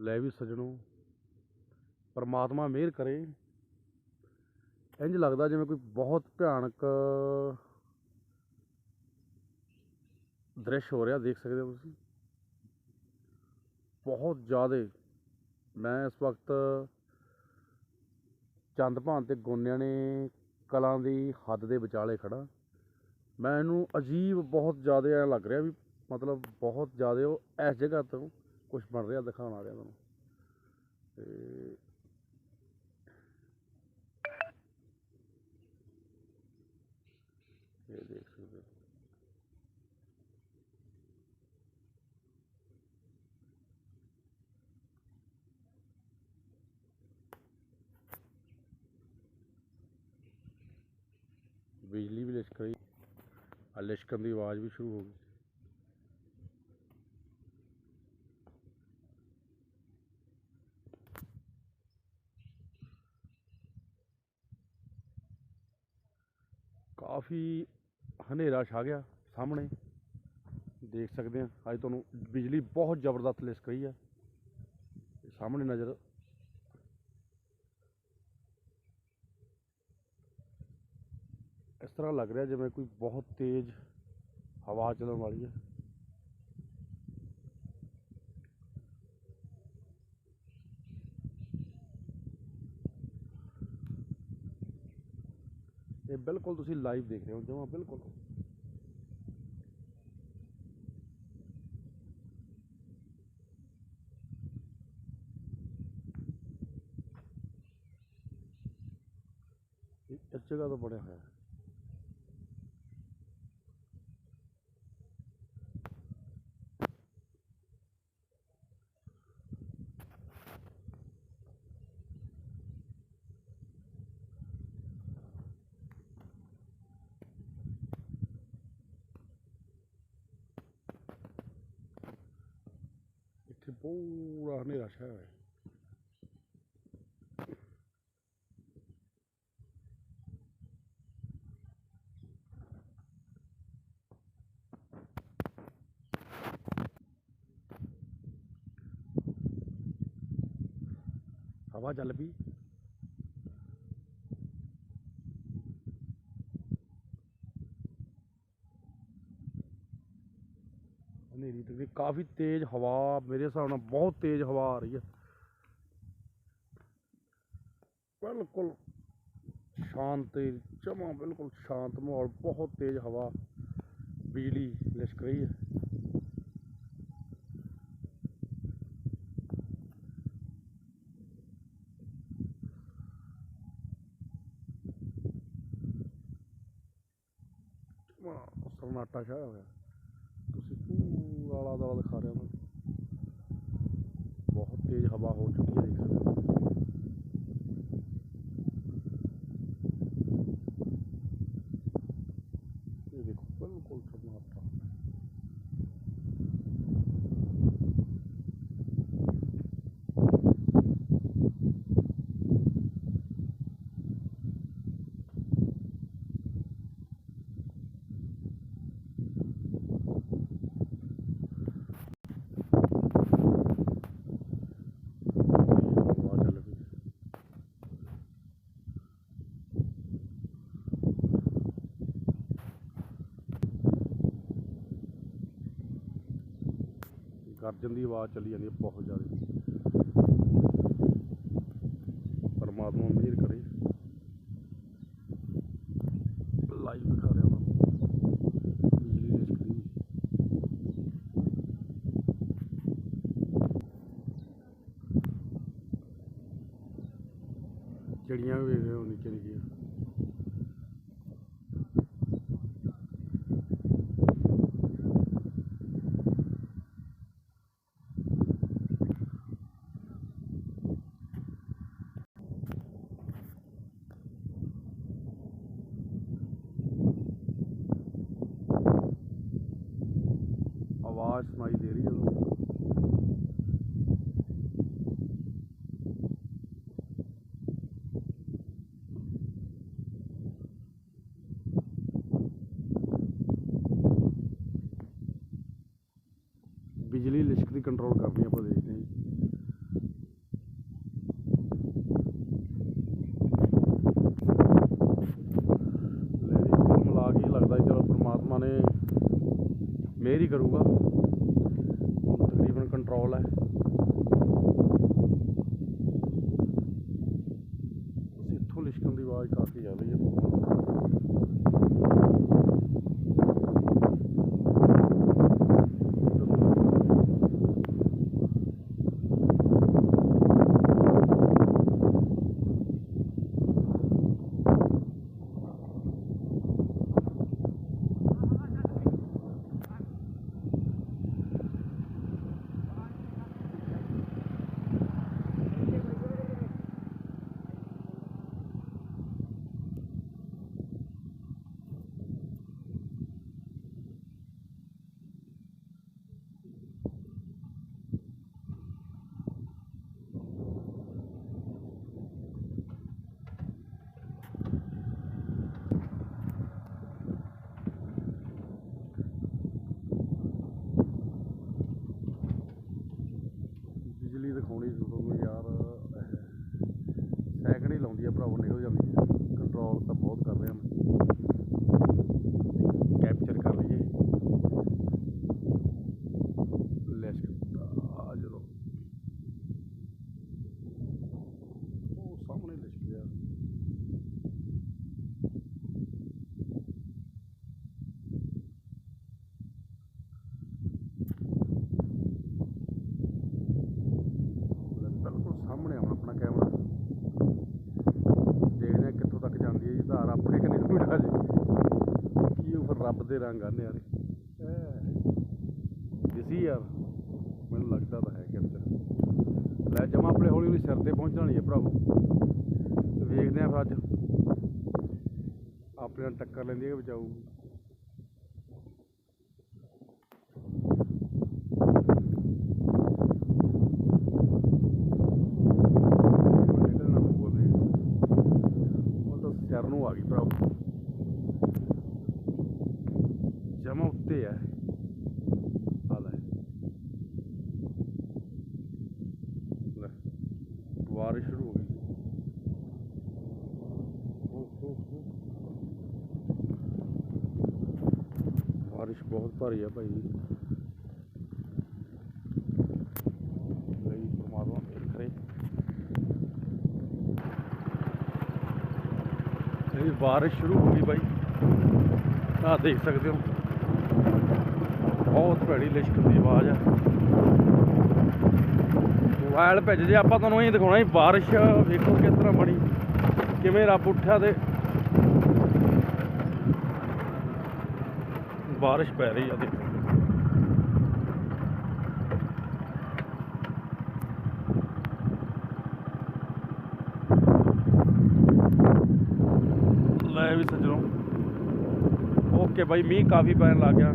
ਲੈ ਵੀ ਸਜਣੋ। ਪਰਮਾਤਮਾ ਮਿਹਰ ਕਰੇ। ਇੰਜ ਲੱਗਦਾ ਜਿਵੇਂ ਕੋਈ ਬਹੁਤ ਭਿਆਨਕ ਦ੍ਰਿਸ਼ ਹੋ ਰਿਹਾ, ਦੇਖ ਸਕਦੇ ਹੋ ਤੁਸੀਂ। ਬਹੁਤ ਜ਼ਿਆਦਾ ਮੈਂ ਇਸ ਵਕਤ ਚੰਦਭਾਨ ਤੇ ਗੋਨਿਆਂ ਨੇ ਕਲਾਂ ਦੀ ਹੱਦ ਦੇ ਵਿਚਾਲੇ ਖੜਾ ਮੈਂ ਇਹਨੂੰ ਅਜੀਬ ਬਹੁਤ ਜ਼ਿਆਦਾ ਐ ਲੱਗ ਰਿਹਾ ਵੀ ਮਤਲਬ ਬਹੁਤ ਜ਼ਿਆਦਾ ਉਹ ਇਸ ਜਗ੍ਹਾ ਤੋਂ ਕੁਝ ਬਣ ਰਿਹਾ ਦਿਖਾਉਣ ਆ ਰਿਹਾ ਤੁਹਾਨੂੰ ਤੇ ਇਹ ਦੇਖ ਸਕਦੇ ਹੋ। ਬਿਜਲੀ ਵੀ ਲਿਸ਼ਕ ਰਹੀ। ਆ ਲਿਸ਼ਕਣ ਦੀ ਆਵਾਜ਼ ਵੀ ਸ਼ੁਰੂ ਹੋ ਗਈ। ਕਾਫੀ ਹਨੇਰਾ ਛਾ ਗਿਆ ਸਾਹਮਣੇ। ਦੇਖ ਸਕਦੇ ਆ ਅੱਜ ਤੁਹਾਨੂੰ ਬਿਜਲੀ ਬਹੁਤ ਜ਼ਬਰਦਸਤ ਲਿਸ਼ਕ ਰਹੀ ਆ ਤੇ ਸਾਹਮਣੇ ਨਜ਼ਰ ਇਸ ਤਰ੍ਹਾਂ ਲੱਗ ਰਿਹਾ ਜਿਵੇਂ ਕੋਈ ਬਹੁਤ ਤੇਜ਼ ਹਵਾ ਚੱਲਣ ਵਾਲੀ ਹੈ। ਇਹ ਬਿਲਕੁਲ ਤੁਸੀਂ ਲਾਈਵ ਦੇਖ ਰਹੇ ਹੋ, ਜਮਾਂ ਬਿਲਕੁਲ। ਇਹ ਇਸ ਜਗ੍ਹਾ ਤੋਂ ਬਣਿਆ ਹੋਇਆ ਪੂਰਾ ਹਨੇਰਾ ਛਾਇਆ ਹੋਇਆ ਹੈ। ਹਵਾ ਚੱਲ ਪਈ। ਹਨੇਰੀ ਤੇ ਕਾਫੀ ਤੇਜ਼ ਹਵਾ, ਮੇਰੇ ਹਿਸਾਬ ਨਾਲ ਬਹੁਤ ਤੇਜ਼ ਹਵਾ ਆ ਰਹੀ ਹੈ। ਬਿਲਕੁਲ ਸ਼ਾਂਤ ਜਮਾਂ ਬਿਲਕੁਲ ਸ਼ਾਂਤ ਮਾਹੌਲ, ਬਹੁਤ ਤੇਜ਼ ਹਵਾ, ਬਿਜਲੀ ਲਿਸ਼ਕ ਰਹੀ ਹੈ। ਸਨਾਟਾ ਛਾਇਆ ਹੋਇਆ ਪੂਰਾ ਆਲਾ ਦੁਆਲਾ ਦਿਖਾ ਰਿਹਾ ਮੈਂ। ਬਹੁਤ ਤੇਜ਼ ਹਵਾ ਹੋ ਚੁੱਕੀ ਹੈ ਦੇਖ ਸਕਦੇ ਹੋ ਇਹ ਦੇਖੋ ਬਿਲਕੁਲ ਸਨਾਟਾ ਹਵਾ ਚੱਲ ਪਈ ਗਰਜਨ ਦੀ ਆਵਾਜ਼ ਚੱਲੀ ਜਾਂਦੀ ਹੈ ਬਹੁਤ ਜ਼ਿਆਦਾ। ਪਰਮਾਤਮਾ ਮਿਹਰ ਕਰੇ। ਲਾਈਵ ਦਿਖਾ ਰਿਹਾ ਮੈਂ। ਬਿਜਲੀ ਲਿਸ਼ਕਦੀ ਚਿੜੀਆਂ ਵੀ ਵੇਖ ਰਹੇ ਹੋ ਨਿੱਕੀਆਂ ਨਿੱਕੀਆਂ ਆਵਾਜ਼ ਸੁਣਾਈ ਦੇ ਰਹੀ ਜਦੋਂ। ਬਿਜਲੀ ਲਿਸ਼ਕ ਦੀ ਕੰਟਰੋਲ ਕਰਨੀ ਆਪਾਂ ਦੇਖਦੇ ਹਾਂ। ਲੈ ਲੱਗਦਾ ਚਲੋ ਪ੍ਰਮਾਤਮਾ ਨੇ ਮਿਹਰ ਹੀ ਕਰੂਗਾ। ਤਕਰੀਬਨ ਹੈ ਇੱਥੋਂ ਲਿਸ਼ਕਣ ਦੀ ਆਵਾਜ਼ ਕਾਫੀ ਆ ਰਹੀ ਹੈ ਬਿਜਲੀ ਦਿਖਾਉਣੀ ਸੀ ਤੁਹਾਨੂੰ ਯਾਰ ਸੈਕਿੰਡ ਹੀ ਲਾਉਂਦੀ ਆ ਭਰਾਵੋ ਨਿਕਲ ਜਾਂਦੀ ਹੈ ਕੰਟਰੋਲ ਤਾਂ ਬਹੁਤ ਕਰ ਰਿਹਾ ਮੈਂ ਕੈਪਚਰ ਕਰ ਲਈਏ ਲੈਸ ਆ ਜਦੋਂ ਉਹ ਸਾਹਮਣੇ ਲਿਸ਼ਕ ਗਿਆ ਲੈ, ਬਿਲਕੁਲ ਸਾਹਮਣੇ ਆਉਣਾ ਆਪਣਾ ਕੈਮਰਾ ਦੇਖਦੇ ਹਾਂ ਕਿੱਥੋਂ ਤੱਕ ਜਾਂਦੀ ਹੈ ਜੀ ਧਾਰ ਆਪਣੇ ਕਿ ਨਹੀਂ ਉਡਾ ਜੀ ਕੀ ਉਹ ਫਿਰ ਰੱਬ ਦੇ ਰੰਗ ਆ ਨਿਆਰੇ ਦਿਸੀ ਯਾਰ। ਮੈਨੂੰ ਲੱਗਦਾ ਤਾਂ ਹੈ ਕੈਪਚਰ ਲੈ ਜਮਾ ਆਪਣੇ ਹੌਲੀ ਹੌਲੀ ਸਿਰ ਤੇ ਪਹੁੰਚਣ ਵਾਲੀ ਹੈ ਭਰਾਵੋ। ਵੇਖਦੇ ਆਂ ਫਿਰ ਅੱਜ। ਆਪਣੇ ਨਾਲ ਟੱਕਰ ਲੈਂਦੀ ਹੈ ਕਿ ਬਚਾਊ ਨਿਕਲਣਾ ਪਊਗਾ ਵੀ ਉਹ ਤਾਂ ਸਿਰ ਨੂੰ ਆ ਗਈ ਭਰਾਵੋ ਜਮਾ ਉੱਤੇ ਹੈ। ਬਾਰਿਸ਼ ਸ਼ੁਰੂ ਹੋ ਗਈ। ਬਾਰਿਸ਼ ਬਹੁਤ ਭਾਰੀ ਆ ਭਾਈ ਲਈ ਪਰਮਾਤਮਾ ਮਿਹਰ ਕਰੇ। ਇਹ ਬਾਰਿਸ਼ ਸ਼ੁਰੂ ਹੋ ਗਈ ਭਾਈ। ਆਹ ਦੇਖ ਸਕਦੇ ਹੋ। ਬਹੁਤ ਭੈੜੀ ਲਿਸ਼ਕਣ ਦੀ ਆਵਾਜ਼ ਆ ਮੋਬਾਈਲ ਭੇਜ ਜੇ ਆਪਾਂ ਤੁਹਾਨੂੰ ਇਹ ਦਿਖਾਉਣਾ ਸੀ ਬਾਰਿਸ਼, ਵੇਖੋ ਕਿਸ ਤਰ੍ਹਾਂ ਬਣੀ, ਕਿਵੇਂ ਰੱਬ ਉੱਠਿਆ ਤੇ ਬਾਰਿਸ਼ ਪੈ ਰਹੀ ਆ ਦੇਖੋ ਲੈ ਵੀ ਸੱਜਣੋ। ਓਕੇ ਬਾਈ, ਮੀਂਹ ਕਾਫੀ ਪੈਣ ਲੱਗ ਗਿਆ।